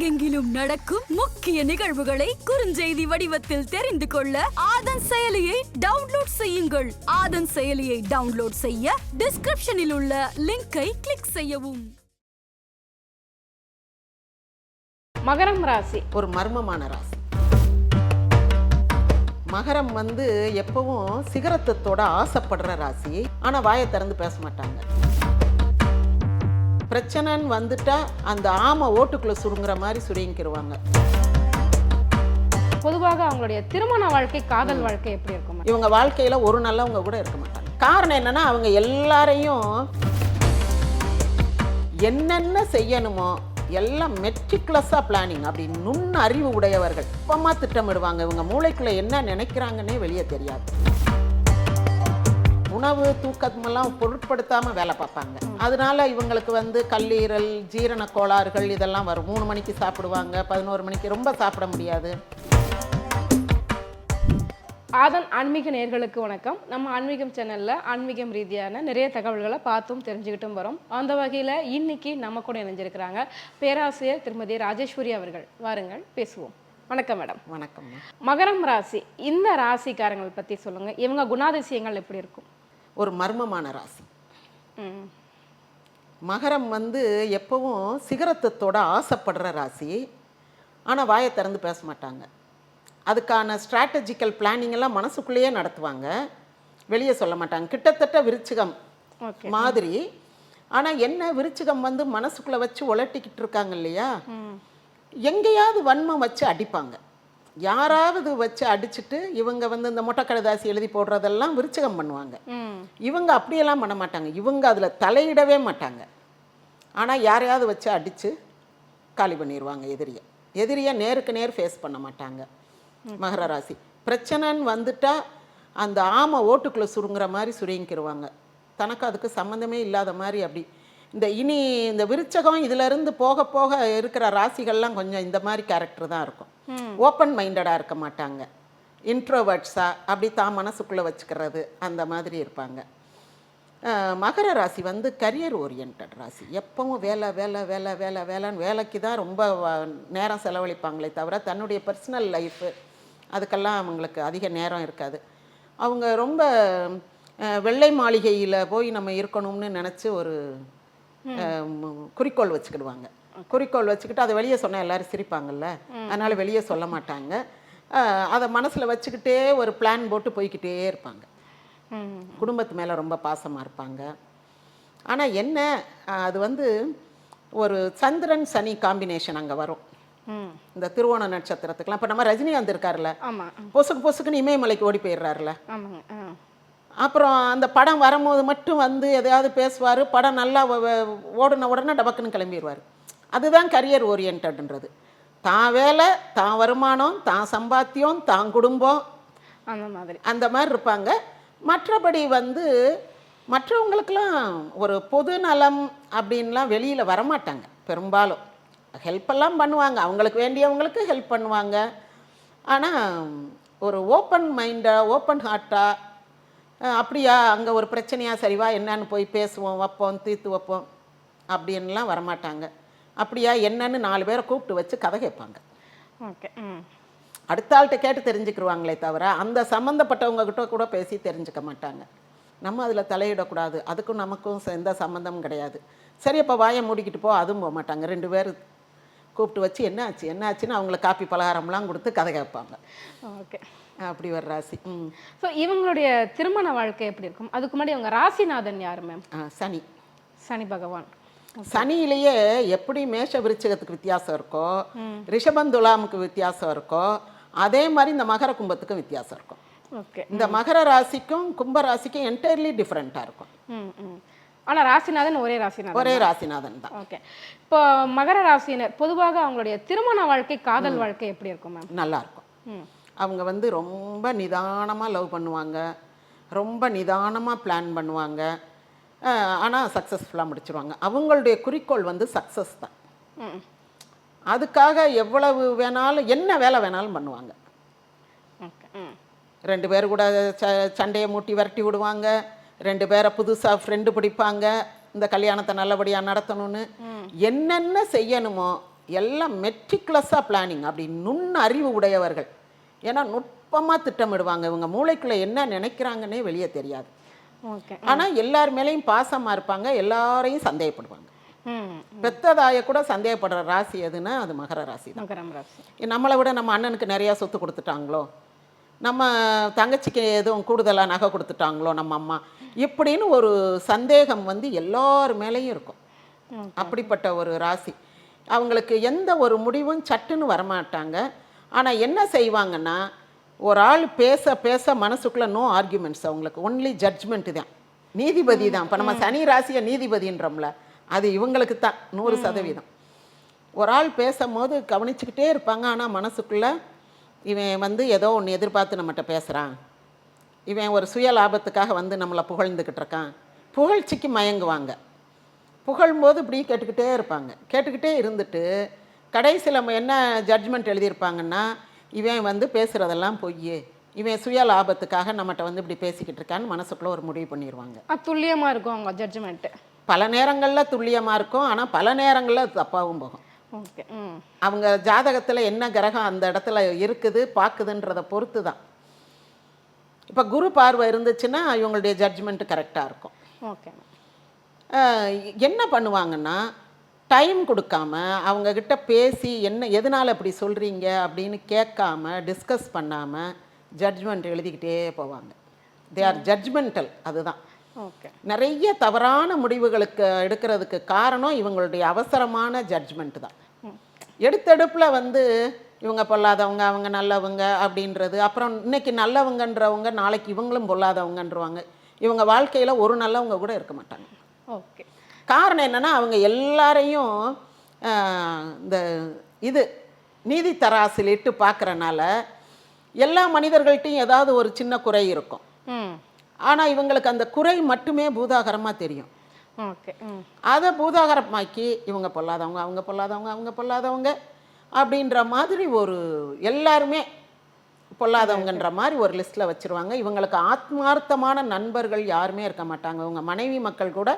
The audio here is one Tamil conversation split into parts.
உலகெங்கிலும் நடக்கும் முக்கிய நிகழ்வுகளை குறுஞ்செய்தி வடிவத்தில் தெரிந்து கொள்ள ஆதன் செயலியை டவுன்லோட் செய்யுங்கள். ஆதன் செயலியை டவுன்லோட் செய்ய டிஸ்கிரிப்ஷனில் உள்ள லிங்கை கிளிக் செய்யவும். மகரம் ராசி. ஒரு மர்மமான ராசி. மகரம் வந்து எப்பவும் சிகரத்தத்தோட ஆசைப்படுற ராசி. ஆனால் வாயை திறந்து பேச மாட்டாங்க. பிரச்சனைன்னு வந்துட்டா அந்த ஆமை ஓட்டுக்குள்ளே சுருங்குற மாதிரி சுருங்கிக்கிருவாங்க பொதுவாக அவங்களுடைய திருமண வாழ்க்கை காதல் வாழ்க்கை எப்படி இருக்கும்? இவங்க வாழ்க்கையில் ஒரு நல்லவங்க கூட இருக்க மாட்டாங்க. காரணம் என்னன்னா அவங்க எல்லாரையும் என்னென்ன செய்யணுமோ எல்லாம் மெட்ரிகுலஸாக பிளானிங். அப்படி நுண் அறிவு உடையவர்கள். அப்பமா திட்டமிடுவாங்க. இவங்க மூளைக்குள்ள என்ன நினைக்கிறாங்கன்னே வெளியே தெரியாது. உணவு தூக்கமெல்லாம் பொருட்படுத்தாமல் வேலை பார்ப்பாங்க. அதனால இவங்களுக்கு வந்து கல்லீரல் ஜீரண கோளாறுகள் இதெல்லாம் வரும். மூணு மணிக்கு சாப்பிடுவாங்க பதினோரு மணிக்கு ரொம்ப சாப்பிட முடியாது. ஆதன் ஆன்மீக நேர்களுக்கு வணக்கம். நம்ம ஆன்மீகம் சேனல்ல ஆன்மீகம் ரீதியான நிறைய தகவல்களை பார்த்தும் தெரிஞ்சுக்கிட்டும் வரோம். அந்த வகையில இன்னைக்கு நம்ம கூட இணைஞ்சிருக்கிறாங்க பேராசிரியர் திருமதி ராஜேஸ்வரி அவர்கள். வாருங்கள் பேசுவோம். வணக்கம் மேடம். வணக்கம்மா மகரம் ராசி இந்த ராசிக்காரங்களை பத்தி சொல்லுங்க. இவங்க குணாதிசயங்கள் எப்படி இருக்கும்? ஒரு மர்மமான ராசி. மகரம் வந்து எப்பவும் சிகரத்தத்தோட ஆசைப்படுற ராசி. ஆனால் வாயை திறந்து பேச மாட்டாங்க. அதுக்கான ஸ்ட்ராட்டஜிக்கல் பிளானிங் எல்லாம் மனசுக்குள்ளேயே நடத்துவாங்க. வெளியே சொல்ல மாட்டாங்க. கிட்டத்தட்ட விருச்சிகம் மாதிரி. ஆனால் என்ன விருச்சிகம் வந்து மனசுக்குள்ளே வச்சு உலட்டிக்கிட்டு இருக்காங்க இல்லையா? எங்கேயாவது வன்மம் வச்சு அடிப்பாங்க. யாராவது வச்சு அடிச்சிட்டு இவங்க வந்து இந்த மொட்டைக்கடதாசி எழுதி போடுறதெல்லாம் விருச்சிகம் பண்ணுவாங்க. இவங்க அப்படியெல்லாம் பண்ண மாட்டாங்க. இவங்க அதில் தலையிடவே மாட்டாங்க. ஆனால் யாரையாவது வச்சு அடித்து காலி பண்ணிடுவாங்க எதிரியை. எதிரியை நேருக்கு நேர் ஃபேஸ் பண்ண மாட்டாங்க. மகர ராசி. பிரச்சனைன்னு வந்துட்டா அந்த ஆமை ஓட்டுக்குள்ளே சுருங்குற மாதிரி சுருங்கிக்கிருவாங்க தனக்கு அதுக்கு சம்மந்தமே இல்லாத மாதிரி அப்படி. இந்த இனி இந்த விருச்சகம் இதிலிருந்து போக போக இருக்கிற ராசிகள்லாம் கொஞ்சம் இந்த மாதிரி கேரக்டர் தான் இருக்கும். ஓப்பன் மைண்டடாக இருக்க மாட்டாங்க. இன்ட்ரோவர்ட்ஸாக அப்படி தான் மனசுக்குள்ளே வச்சுக்கிறது அந்த மாதிரி இருப்பாங்க. மகர ராசி வந்து கரியர் ஓரியன்ட் ராசி. எப்பவும் வேலை வேலை வேலை வேலை வேலைன்னு வேலைக்கு தான் ரொம்ப நேரம் செலவழிப்பாங்களே தவிர தன்னுடைய பர்சனல் லைஃபு அதுக்கெல்லாம் அவங்களுக்கு அதிக நேரம் இருக்காது. அவங்க ரொம்ப வெள்ளை மாளிகையில் போய் நம்ம இருக்கணும்னு நினச்சி ஒரு குறிக்கோள் வச்சுக்கிடுவாங்க. குறிக்கோள் வச்சுக்கிட்டு அதை வெளியே சொன்னால் எல்லாரும் சிரிப்பாங்கல்ல? அதனால் வெளியே சொல்ல மாட்டாங்க. அதை மனசில் வச்சுக்கிட்டே ஒரு பிளான் போட்டு போய்க்கிட்டே இருப்பாங்க. குடும்பத்து மேலே ரொம்ப பாசமாக இருப்பாங்க. ஆனால் என்ன அது வந்து ஒரு சந்திரன் சனி காம்பினேஷன் அங்கே வரும். இந்த திருவோண நட்சத்திரத்துக்குலாம் இப்போ நம்ம ரஜினிகாந்த் இருக்கார்ல பொசுக்கு பொசுக்குன்னு இமயமலைக்கு ஓடி போயிடுறாருல அப்புறம் அந்த படம் வரும்போது மட்டும் வந்து எதையாவது பேசுவார். படம் நல்லா ஓடுன உடனே டபக்குன்னு கிளம்பிடுவார் அதுதான் கரியர் ஓரியன்டன்றது தான் வேலை தான் வருமானம் தான் சம்பாத்தியம் தான் குடும்பம். அந்த மாதிரி. அந்த மாதிரி இருப்பாங்க. மற்றபடி வந்து மற்றவங்களுக்கெல்லாம் ஒரு பொது நலம் அப்படின்லாம் வெளியில் வரமாட்டாங்க. பெரும்பாலும். ஹெல்ப் எல்லாம் பண்ணுவாங்க. அவங்களுக்கு வேண்டியவங்களுக்கு ஹெல்ப் பண்ணுவாங்க. ஆனால் ஒரு ஓப்பன் மைண்டாக ஓப்பன் ஹார்ட்டாக அப்படியா அங்கே ஒரு பிரச்சனையா சரிவா என்னன்னு போய் பேசுவோம் வைப்போம் தீர்த்து வைப்போம் அப்படின்லாம் வரமாட்டாங்க. அப்படியா என்னன்னு நாலு பேரை கூப்பிட்டு வச்சு கதை கேட்பாங்க. ஓகே ம். அடுத்த ஆள்கிட்ட கேட்டு தெரிஞ்சுக்கிருவாங்களே தவிர அந்த சம்மந்தப்பட்டவங்க கிட்ட கூட பேசி தெரிஞ்சுக்க மாட்டாங்க. நம்ம அதில் தலையிடக்கூடாது. அதுக்கும் நமக்கும் எந்த சம்மந்தமும் கிடையாது. சரி அப்போ வாயை மூடிக்கிட்டு போ அதுவும் போக மாட்டாங்க. ரெண்டு பேர் கூப்பிட்டு வச்சு என்ன ஆச்சு என்ன ஆச்சுன்னு அவங்களுக்கு காப்பி பலகாரம்லாம் கொடுத்து கதை கேட்பாங்க. ஓகே. அப்படி ஒரு ராசி. ம். ஸோ இவங்களுடைய திருமண வாழ்க்கை எப்படி இருக்கும்? அதுக்கு முன்னாடி அவங்க ராசிநாதன் யாரு மேம் சனி. சனி பகவான். சனியிலேயே எப்படி மேஷ விருச்சிகத்துக்கு வித்தியாசம் இருக்கோ ரிஷபம் துலாமுக்கு வித்தியாசம் இருக்கோ அதே மாதிரி இந்த மகர கும்பத்துக்கும் வித்தியாசம் இருக்கும். ஓகே இந்த மகர ராசிக்கும் கும்ப ராசிக்கும் என்டையர்லி டிஃப்ரெண்ட்டாக இருக்கும். ஆனால் ராசிநாதன் ஒரே ராசிநாதன் ஒரே ராசிநாதன் தான். ஓகே இப்போ மகர ராசினர் பொதுவாக அவங்களுடைய திருமண வாழ்க்கை காதல் வாழ்க்கை எப்படி இருக்கும் மேம் நல்லா இருக்கும். ம். அவங்க வந்து ரொம்ப நிதானமாக லவ் பண்ணுவாங்க. ரொம்ப நிதானமாக பிளான் பண்ணுவாங்க. ஆனால் சக்ஸஸ்ஃபுல்லாக முடிச்சிருவாங்க. அவங்களுடைய குறிக்கோள் வந்து சக்ஸஸ் தான். ம். அதுக்காக எவ்வளவு வேணாலும் என்ன வேலை வேணாலும் பண்ணுவாங்க. ரெண்டு பேர் கூட ச சண்டையை மூட்டி விரட்டி விடுவாங்க. ரெண்டு பேரை புதுசாக ஃப்ரெண்டு பிடிப்பாங்க. இந்த கல்யாணத்தை நல்லபடியாக நடத்தணும்னு. என்னென்ன செய்யணுமோ எல்லாம் மெட்ரிகுலஸாக பிளானிங் அப்படி நுண் அறிவு உடையவர்கள். ஏன்னா நுட்பமாக திட்டமிடுவாங்க. இவங்க மூளைக்குள்ளே என்ன நினைக்கிறாங்கன்னே வெளியே தெரியாது. ஆனால் எல்லார் மேலேயும் பாசமாக இருப்பாங்க எல்லாரையும் சந்தேகப்படுவாங்க. ம். பெத்ததாய கூட சந்தேகப்படுற ராசி எதுன்னா அது மகர ராசி தான். மகரம் ராசி. நம்மளை விட நம்ம அண்ணனுக்கு நிறையா சொத்து கொடுத்துட்டாங்களோ? நம்ம தங்கச்சிக்கு எதுவும் கூடுதலாக நகை கொடுத்துட்டாங்களோ நம்ம அம்மா? இப்படின்னு ஒரு சந்தேகம் வந்து எல்லார் மேலேயும் இருக்கும். அப்படிப்பட்ட ஒரு ராசி. அவங்களுக்கு எந்த ஒரு முடிவும் சட்டுன்னு வரமாட்டாங்க. ஆனால் என்ன செய்வாங்கன்னா ஒரு ஆள் பேச பேச மனசுக்குள்ளே நோ ஆர்கியூமெண்ட்ஸ் அவங்களுக்கு ஒன்லி ஜட்ஜ்மெண்ட் தான். நீதிபதி தான். இப்போ நம்ம சனி ராசியை நீதிபதின்றோம்ல அது இவங்களுக்கு தான் நூறு சதவீதம். ஒரு ஆள் பேசும்போது கவனிச்சுக்கிட்டே இருப்பாங்க. ஆனால் மனசுக்குள்ளே இவன் வந்து ஏதோ ஒன்று எதிர்பார்த்து நம்மகிட்ட பேசுகிறான் இவன் ஒரு சுய லாபத்துக்காக வந்து நம்மளை புகழ்ந்துக்கிட்டு இருக்கான். புகழ்ச்சிக்கு மயங்குவாங்க. புகழும்போது இப்படி கேட்டுக்கிட்டே இருப்பாங்க. கேட்டுக்கிட்டே இருந்துட்டு கடைசியில் நம்ம என்ன ஜட்ஜ்மெண்ட் எழுதியிருப்பாங்கன்னா இவன் வந்து பேசுகிறதெல்லாம் பொய் இவன் சுய லாபத்துக்காக நம்மகிட்ட வந்து இப்படி பேசிக்கிட்டு இருக்கான்னு மனசுக்குள்ளே ஒரு முடிவு பண்ணிடுவாங்க அது துல்லியமா இருக்கும் அவங்க ஜட்ஜ்மெண்ட்டு பல நேரங்களில் துல்லியமாக இருக்கும். ஆனால் பல நேரங்களில் தப்பாகவும் போகும். ஓகே அவங்க ஜாதகத்தில் என்ன கிரகம் அந்த இடத்துல இருக்குது பார்க்குதுன்றதை பொறுத்து தான் இப்போ குரு பார்வை இருந்துச்சுன்னா இவங்களுடைய ஜட்ஜ்மெண்ட் கரெக்டாக இருக்கும். ஓகே. என்ன பண்ணுவாங்கன்னா டைம் கொடுக்காம அவங்கக்கிட்ட பேசி என்ன எதனால் இப்படி சொல்கிறீங்க அப்படின்னு கேட்காம டிஸ்கஸ் பண்ணாமல் ஜட்ஜ்மெண்ட் எழுதிக்கிட்டே போவாங்க. தே ஆர் ஜட்ஜ்மெண்டல் அதுதான். ஓகே நிறைய தவறான முடிவுகளுக்கு எடுக்கிறதுக்கு காரணம் இவங்களுடைய அவசரமான ஜட்ஜ்மெண்ட் தான். எடுத்தெடுப்பில் வந்து இவங்க பொல்லாதவங்க அவங்க நல்லவங்க அப்படின்றது அப்புறம் இன்னைக்கு நல்லவங்கன்றவங்க நாளைக்கு இவங்களும் பொல்லாதவங்கன்றவாங்க. இவங்க வாழ்க்கையில் ஒரு நல்லவங்க கூட இருக்க மாட்டாங்க. ஓகே காரணம் என்னென்னா அவங்க எல்லாரையும் இந்த இது நீதி தராசில் இட்டு பார்க்குறனால எல்லா மனிதர்கள்ட்டையும் ஏதாவது ஒரு சின்ன குறை இருக்கும். ஆனால் இவங்களுக்கு அந்த குறை மட்டுமே பூதாகரமாக தெரியும். அதை பூதாகரமாக்கி இவங்க பொல்லாதவங்க அவங்க பொல்லாதவங்க அவங்க பொல்லாதவங்க அப்படின்ற மாதிரி ஒரு எல்லாருமே பொல்லாதவங்கன்ற மாதிரி ஒரு லிஸ்ட்டில் வச்சுருவாங்க. இவங்களுக்கு ஆத்மார்த்தமான நண்பர்கள் யாருமே இருக்க மாட்டாங்க. அவங்க மனைவி மக்கள் கூட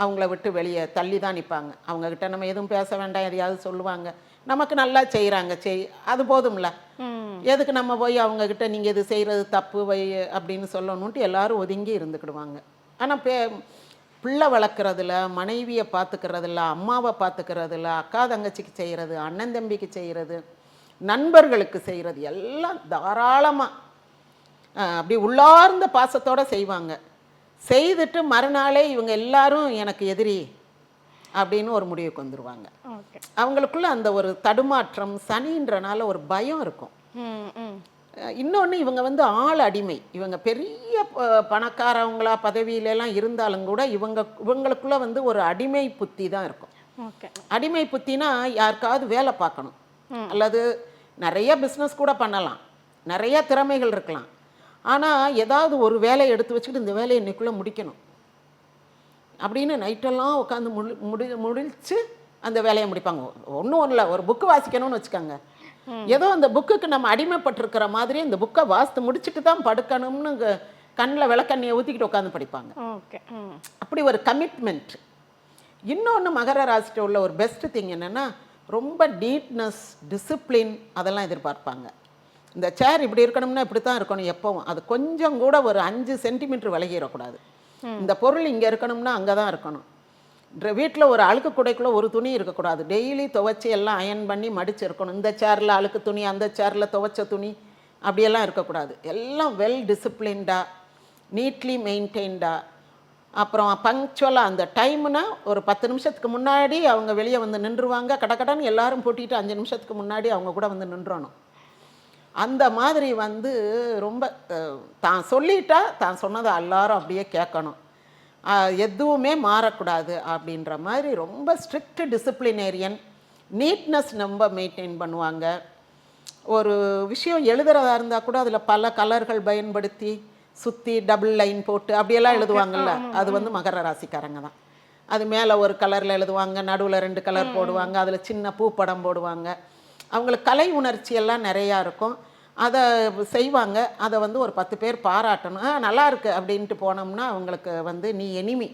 அவங்கள விட்டு வெளியே தள்ளி தான் நிற்பாங்க. அவங்கக்கிட்ட நம்ம எதுவும் பேச வேண்டாம் எதையாவது சொல்லுவாங்க. நமக்கு நல்லா செய்கிறாங்க செய் அது போதும்ல. எதுக்கு நம்ம போய் அவங்கக்கிட்ட நீங்கள் இது செய்கிறது தப்பு வை அப்படின்னு சொல்லணுன்ட்டு எல்லாரும் ஒதுங்கி இருந்துக்கிடுவாங்க. ஆனால் பே பிள்ளை வளர்க்குறதுல மனைவியை பார்த்துக்கிறதுல அம்மாவை பார்த்துக்கிறதுல அக்கா தங்கச்சிக்கு செய்கிறது அண்ணன் தம்பிக்கு செய்கிறது நண்பர்களுக்கு செய்கிறது எல்லாம் தாராளமாக அப்படி உள்ளார்ந்த பாசத்தோடு செய்வாங்க. செய்துட்டு மறுநாளே இவங்க எல்லாரும் எனக்கு எதிரி அப்படின்னு ஒரு முடிவுக்கு வந்துடுவாங்க அவங்களுக்குள்ள அந்த ஒரு தடுமாற்றம் சனின்றனால ஒரு பயம் இருக்கும். இன்னொன்று இவங்க வந்து ஆள் அடிமை. இவங்க பெரிய பணக்காரவங்களா பதவியிலலாம் இருந்தாலும் கூட இவங்க இவங்களுக்குள்ள வந்து ஒரு அடிமை புத்தி தான் இருக்கும். அடிமை புத்தினா யாருக்காவது வேலை பார்க்கணும். அல்லது நிறைய பிஸ்னஸ் கூட பண்ணலாம். நிறைய திறமைகள் இருக்கலாம். ஆனால் ஏதாவது ஒரு வேலையை எடுத்து வச்சுக்கிட்டு இந்த வேலையை இன்னைக்குள்ளே முடிக்கணும். அப்படின்னு நைட்டெல்லாம் உட்காந்து முடி முடி முடிச்சு அந்த வேலையை முடிப்பாங்க. ஒன்றும் இல்லை ஒரு புக்கு வாசிக்கணும்னு வச்சுக்கோங்க. ஏதோ அந்த புக்குக்கு நம்ம அடிமைப்பட்டிருக்கிற மாதிரி இந்த புக்கை வாசித்து முடிச்சுட்டு தான் படுக்கணும்னு கண்ணில் விளக்கண்ணியை ஊற்றிக்கிட்டு உட்காந்து படிப்பாங்க. அப்படி ஒரு கமிட்மெண்ட் இன்னொன்று மகர ராசிட்ட உள்ள ஒரு பெஸ்ட் திங் என்னென்னா ரொம்ப நீட்னஸ் டிசிப்ளின் அதெல்லாம் எதிர்பார்ப்பாங்க. இந்த சேர் இப்படி இருக்கணும்னா இப்படி தான் இருக்கணும் எப்பவும். அது கொஞ்சம் கூட ஒரு அஞ்சு சென்டிமீட்டர் விலகிடக்கூடாது. இந்த பொருள் இங்கே இருக்கணும்னா அங்கே தான் இருக்கணும் வீட்டில் ஒரு அழுக்கு குடைக்குள்ளே ஒரு துணி இருக்கக்கூடாது. டெய்லி துவைச்சி எல்லாம் அயன் பண்ணி மடிச்சு இருக்கணும். இந்த சேரில் அழுக்கு துணி அந்த சேரில் துவைச்ச துணி அப்படியெல்லாம் இருக்கக்கூடாது. எல்லாம் வெல் டிசிப்ளின்டாக நீட்லி மெயின்டைன்டாக அப்புறம் பங்க்சுவலாக அந்த டைம்னா ஒரு பத்து நிமிஷத்துக்கு முன்னாடி அவங்க வெளியே வந்து நின்றுவாங்க. கடகடன்னு எல்லாரும் பூட்டிட்டு அஞ்சு நிமிஷத்துக்கு முன்னாடி அவங்க கூட வந்து நின்றணும். அந்த மாதிரி வந்து ரொம்ப தான் சொல்லிட்டா தான் சொன்னதை எல்லாரும் அப்படியே கேட்கணும். எதுவுமே மாறக்கூடாது அப்படின்ற மாதிரி ரொம்ப ஸ்ட்ரிக்ட் டிசிப்ளினேரியன் நீட்னஸ் ரொம்ப மெயின்டைன் பண்ணுவாங்க. ஒரு விஷயம் எழுதுறதா இருந்தால் கூட அதில் பல கலர்கள் பயன்படுத்தி சுற்றி டபுள் லைன் போட்டு அப்படியெல்லாம் எழுதுவாங்கல்ல. அது வந்து மகர ராசிக்காரங்க தான். அது மேலே ஒரு கலரில் எழுதுவாங்க நடுவில் ரெண்டு கலர் போடுவாங்க அதில் சின்ன பூ படம் போடுவாங்க. அவங்களுக்கு கலை உணர்ச்சி எல்லாம் நிறையா இருக்கும். அதை செய்வாங்க. அதை வந்து ஒரு பத்து பேர் பாராட்டணும். "ஆ, நல்லா இருக்கு அப்படின்ட்டு போனோம்னா அவங்களுக்கு வந்து நீ எனிமி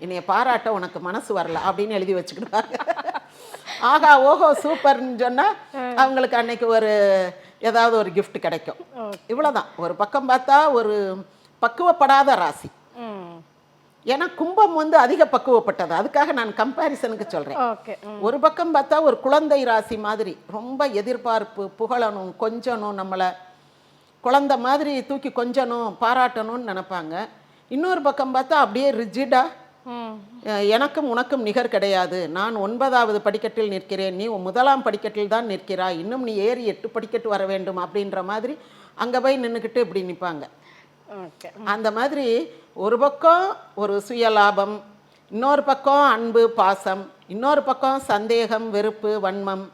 என்னைய பாராட்ட உனக்கு மனசு வரல அப்படின்னு எழுதி வச்சுக்கிடுவாங்க. ஆகா ஓஹோ சூப்பர்னு சொன்னா அவங்களுக்கு அன்னைக்கு ஒரு ஏதாவது ஒரு gift கிடைக்கும். இவ்வளவுதான். ஒரு பக்கம் பார்த்தா ஒரு பக்குவப்படாத ராசி. ஏன்னா கும்பம் வந்து அதிக பக்குவப்பட்டது. அதுக்காக நான் கம்பேரிசனுக்கு சொல்றேன். ஓகே. ஒரு பக்கம் பார்த்தா ஒரு குழந்தை ராசி மாதிரி ரொம்ப எதிர்பார்ப்பு புகழணும் கொஞ்சணும் நம்மளை. குழந்தை மாதிரி தூக்கி கொஞ்சணும் பாராட்டணும்னு நினைப்பாங்க. இன்னொரு பக்கம் பார்த்தா அப்படியே ரிஜிடா. எனக்கும் உனக்கும் நிகர் கிடையாது. நான் ஒன்பதாவது படிக்கட்டில் நிற்கிறேன். நீ முதலாம் படிக்கட்டில் தான் நிற்கிறாய். இன்னும் நீ ஏறி எட்டு படிக்கட்டு வர வேண்டும் அப்படின்ற மாதிரி அங்கே போய் நின்றுக்கிட்டு இப்படி நிற்பாங்க அந்த மாதிரி ஒரு பக்கம் ஒரு சுயலாபம் இன்னொரு பக்கம் அன்பு பாசம் இன்னொரு பக்கம் சந்தேகம் வெறுப்பு வன்மம்.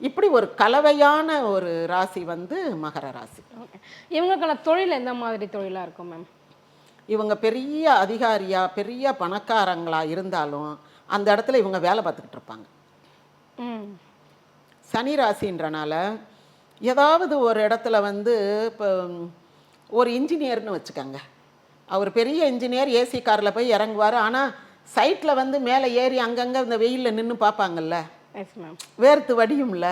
இப்படி ஒரு கலவையான ஒரு ராசி வந்து மகர ராசி. ஓகே இவங்களுக்கான தொழில் எந்த மாதிரி தொழிலாக இருக்கும் மேம் இவங்க பெரிய அதிகாரியா பெரிய பணக்காரங்களா இருந்தாலும் அந்த இடத்துல இவங்க வேலை பார்த்துக்கிட்டு இருப்பாங்க. ம். சனி ராசின்றனால ஏதாவது ஒரு இடத்துல வந்து இப்போ ஒரு இன்ஜினியர்னு வச்சுக்கோங்க. அவர் பெரிய இன்ஜினியர் ஏசி காரில் போய் இறங்குவார். ஆனால் சைட்டில் வந்து மேலே ஏறி அங்கங்கே இந்த வெயிலில் நின்று பார்ப்பாங்கல்ல வேர்த்து வடியும்ல.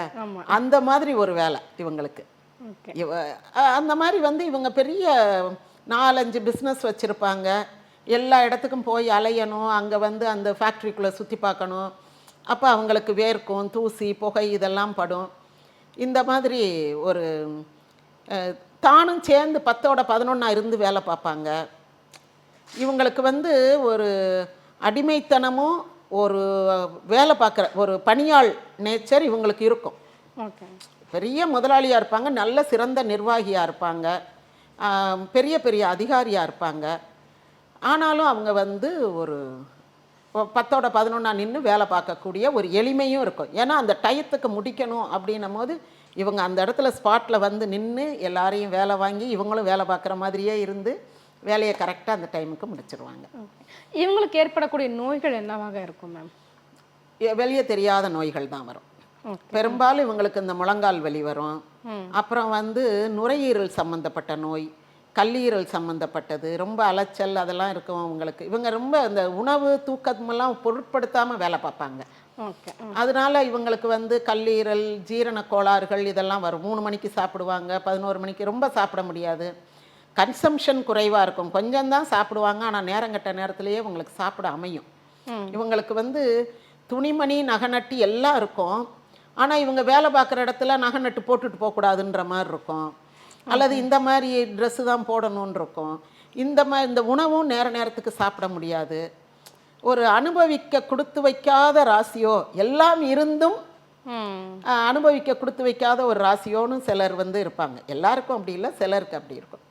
அந்த மாதிரி ஒரு வேலை இவங்களுக்கு. அந்த மாதிரி வந்து இவங்க பெரிய நாலஞ்சு பிஸ்னஸ் வச்சுருப்பாங்க. எல்லா இடத்துக்கும் போய் அலையணும். அங்கே வந்து அந்த ஃபேக்ட்ரிக்குள்ளே சுற்றி பார்க்கணும். அப்போ அவங்களுக்கு வேர்க்கும் தூசி புகை இதெல்லாம் படும். இந்த மாதிரி ஒரு தானும் சேர்ந்து பத்தோட பதினொன்றா இருந்து வேலை பார்ப்பாங்க. இவங்களுக்கு வந்து ஒரு அடிமைத்தனமும் ஒரு வேலை பார்க்குற ஒரு பணியாள் நேச்சர் இவங்களுக்கு இருக்கும். பெரிய முதலாளியாக இருப்பாங்க நல்ல சிறந்த நிர்வாகியாக இருப்பாங்க. பெரிய பெரிய அதிகாரியாக இருப்பாங்க. ஆனாலும் அவங்க வந்து ஒரு பத்தோட பதினொன்றா நின்று வேலை பார்க்கக்கூடிய ஒரு எளிமையும் இருக்கும். ஏன்னா அந்த டயத்துக்கு முடிக்கணும் அப்படின்னும் போது இவங்க அந்த இடத்துல ஸ்பாட்டில் வந்து நின்று எல்லாரையும் வேலை வாங்கி இவங்களும் வேலை பார்க்குற மாதிரியே இருந்து வேலையை கரெக்டாக அந்த டைமுக்கு முடிச்சிருவாங்க. ஓகே இவங்களுக்கு ஏற்படக்கூடிய நோய்கள் என்னவாக இருக்கும் மேம் வெளியே தெரியாத நோய்கள் தான் வரும். பெரும்பாலும் இவங்களுக்கு இந்த முழங்கால் வலி வரும். அப்புறம் வந்து நுரையீரல் சம்மந்தப்பட்ட நோய் கல்லீரல் சம்மந்தப்பட்டது ரொம்ப அலைச்சல் அதெல்லாம் இருக்கும் அவங்களுக்கு. இவங்க ரொம்ப இந்த உணவு தூக்கமெல்லாம் பொருட்படுத்தாமல் வேலை பார்ப்பாங்க. அதனால இவங்களுக்கு வந்து கல்லீரல் ஜீரண கோளாறுகள் இதெல்லாம் வரும். மூணு மணிக்கு சாப்பிடுவாங்க பதினோரு மணிக்கு ரொம்ப சாப்பிட முடியாது. கன்சம்ஷன் குறைவாக இருக்கும். கொஞ்சம் தான் சாப்பிடுவாங்க ஆனால் நேரங்கட்ட நேரத்திலேயே இவங்களுக்கு சாப்பிட அமையும். இவங்களுக்கு வந்து துணிமணி நகநட்டு எல்லாம் இருக்கும். ஆனால் இவங்க வேலை பார்க்குற இடத்துல நகநட்டு போட்டுட்டு போகக்கூடாதுன்ற மாதிரி இருக்கும். அல்லது இந்த மாதிரி ட்ரெஸ்ஸு தான் போடணும்னு இருக்கும். இந்த மாதிரி இந்த உணவும் நேர நேரத்துக்கு சாப்பிட முடியாது. ஒரு அனுபவிக்க கொடுத்து வைக்காத ராசியோ எல்லாம் இருந்தும் அனுபவிக்க கொடுத்து வைக்காத ஒரு ராசியோன்னு சிலர் வந்து இருப்பாங்க. எல்லாருக்கும் அப்படி இல்லை சிலருக்கு அப்படி இருக்கும்.